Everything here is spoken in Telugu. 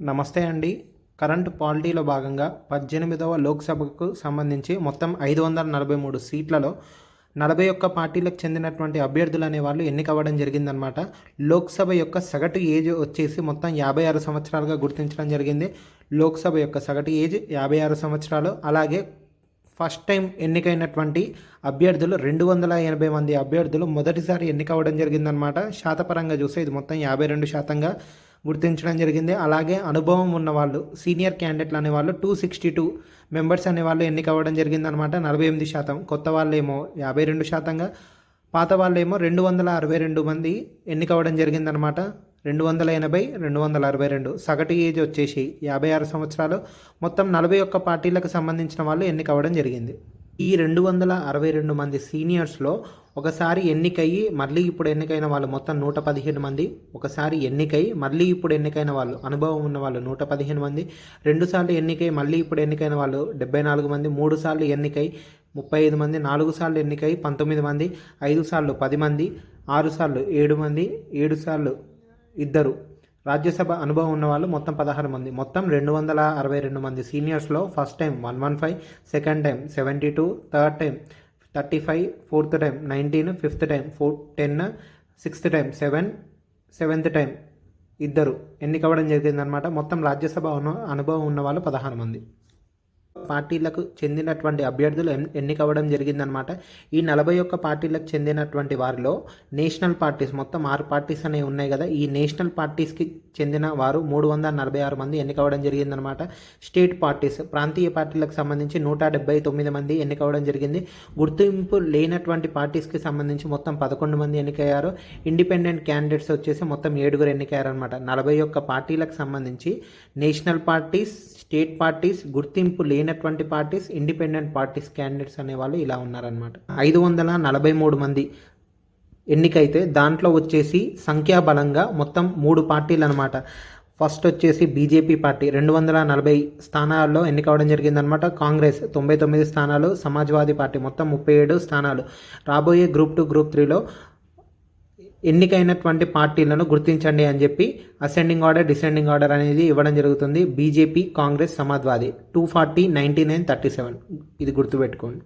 నమస్తే అండి. కరెంట్ పాలిటీలో భాగంగా పద్దెనిమిదవ లోక్సభకు సంబంధించి మొత్తం ఐదు వందల నలభై మూడు సీట్లలో నలభై ఒక్క పార్టీలకు చెందినటువంటి అభ్యర్థులు అనేవాళ్ళు ఎన్నికవ్వడం జరిగిందనమాట లోక్సభ యొక్క సగటు ఏజ్ వచ్చేసి మొత్తం యాభై ఆరు సంవత్సరాలుగా గుర్తించడం జరిగింది. లోక్సభ యొక్క సగటు ఏజ్ యాభై ఆరు సంవత్సరాలు. అలాగే ఫస్ట్ టైం ఎన్నికైనటువంటి అభ్యర్థులు రెండు వందల ఎనభై మంది అభ్యర్థులు మొదటిసారి ఎన్నికవ్వడం జరిగిందనమాట శాతపరంగా చూస్తే ఇది మొత్తం యాభై రెండు శాతంగా గుర్తించడం జరిగింది. అలాగే అనుభవం ఉన్నవాళ్ళు సీనియర్ క్యాండిడేట్లు అనేవాళ్ళు టూ సిక్స్టీ టూ మెంబర్స్ అనేవాళ్ళు ఎన్నిక ఎన్నికవ్వడం జరిగిందనమాట నలభై ఎనిమిది శాతం. కొత్త వాళ్ళేమో యాభై రెండు శాతంగా. పాత వాళ్ళేమో రెండు వందల అరవై రెండు మంది ఎన్నికవ్వడం జరిగిందనమాట రెండు వందల ఎనభై రెండు వందల అరవై రెండు. సగటు ఏజ్ వచ్చేసి యాభై ఆరు సంవత్సరాలు. మొత్తం నలభై ఒక్క పార్టీలకు సంబంధించిన వాళ్ళు ఎన్నికవ్వడం జరిగింది. ఈ రెండు వందల అరవై రెండు మంది సీనియర్స్లో ఒకసారి ఎన్నికయ్యి మళ్ళీ ఇప్పుడు ఎన్నికైన వాళ్ళు మొత్తం నూట పదిహేను మంది. ఒకసారి ఎన్నికై మళ్ళీ ఇప్పుడు ఎన్నికైన వాళ్ళు అనుభవం ఉన్న వాళ్ళు నూట పదిహేను మంది. రెండుసార్లు ఎన్నికై మళ్ళీ ఇప్పుడు ఎన్నికైన వాళ్ళు డెబ్బై నాలుగు మంది. మూడు సార్లు ఎన్నికై ముప్పై ఐదు మంది. నాలుగు సార్లు ఎన్నికై పంతొమ్మిది మంది. ఐదు సార్లు పది మంది. ఆరు సార్లు ఏడు మంది. ఏడు సార్లు ఇద్దరు. రాజ్యసభ అనుభవం ఉన్న వాళ్ళు మొత్తం పదహారు మంది. మొత్తం రెండు వందల అరవై రెండు మంది. సీనియర్స్లో first time one one five second time seventy two third time thirty five fourth time nineteen fifth time four ten sixth time seven seventh time ఇద్దరు ఎన్నికవ్వడం జరిగిందనమాట మొత్తం రాజ్యసభ అనుభవం ఉన్న వాళ్ళు పదహారు మంది. పార్టీలకు చెందినటువంటి అభ్యర్థులు ఎన్నికవ్వడం జరిగిందనమాట ఈ నలభై ఒక్క పార్టీలకు చెందినటువంటి వారిలో నేషనల్ పార్టీస్ మొత్తం ఆరు పార్టీస్ అనేవి ఉన్నాయి కదా ఈ నేషనల్ పార్టీస్కి చెందిన వారు మూడు వందల నలభై ఆరు మంది ఎన్నికవ్వడం జరిగిందనమాట స్టేట్ పార్టీస్ ప్రాంతీయ పార్టీలకు సంబంధించి నూట డెబ్బై తొమ్మిది మంది ఎన్నికవ్వడం జరిగింది. గుర్తింపు లేనటువంటి పార్టీస్కి సంబంధించి మొత్తం పదకొండు మంది ఎన్నికయ్యారు. ఇండిపెండెంట్ క్యాండిడేట్స్ వచ్చేసి మొత్తం ఏడుగురు ఎన్నికయ్యారనమాట నలభై ఒక్క పార్టీలకు సంబంధించి నేషనల్ పార్టీస్ స్టేట్ పార్టీస్ గుర్తింపు లేని లేనటువంటి పార్టీస్ ఇండిపెండెంట్ పార్టీస్ క్యాండిడేట్స్ అనేవాళ్ళు ఇలా ఉన్నారనమాట ఐదు వందల నలభై మూడు మంది ఎన్నికైతే దాంట్లో వచ్చేసి సంఖ్యాబలంగా మొత్తం మూడు పార్టీలు అనమాట ఫస్ట్ వచ్చేసి బీజేపీ పార్టీ. రెండు వందల నలభై స్థానాల్లో ఎన్నికవడం జరిగిందనమాట కాంగ్రెస్ తొంభై తొమ్మిది స్థానాలు సమాజ్వాదీ పార్టీ మొత్తం ముప్పై ఏడు స్థానాలు. రాబోయే గ్రూప్ టూ గ్రూప్ త్రీలో ఎన్నికైనటువంటి పార్టీలను గుర్తించండి అని చెప్పి అసెండింగ్ ఆర్డర్ డిసెండింగ్ ఆర్డర్ అనేది ఇవ్వడం జరుగుతుంది. BJP Congress Samajwadi. Two forty ninety nine thirty seven ఇది గుర్తుపెట్టుకోండి.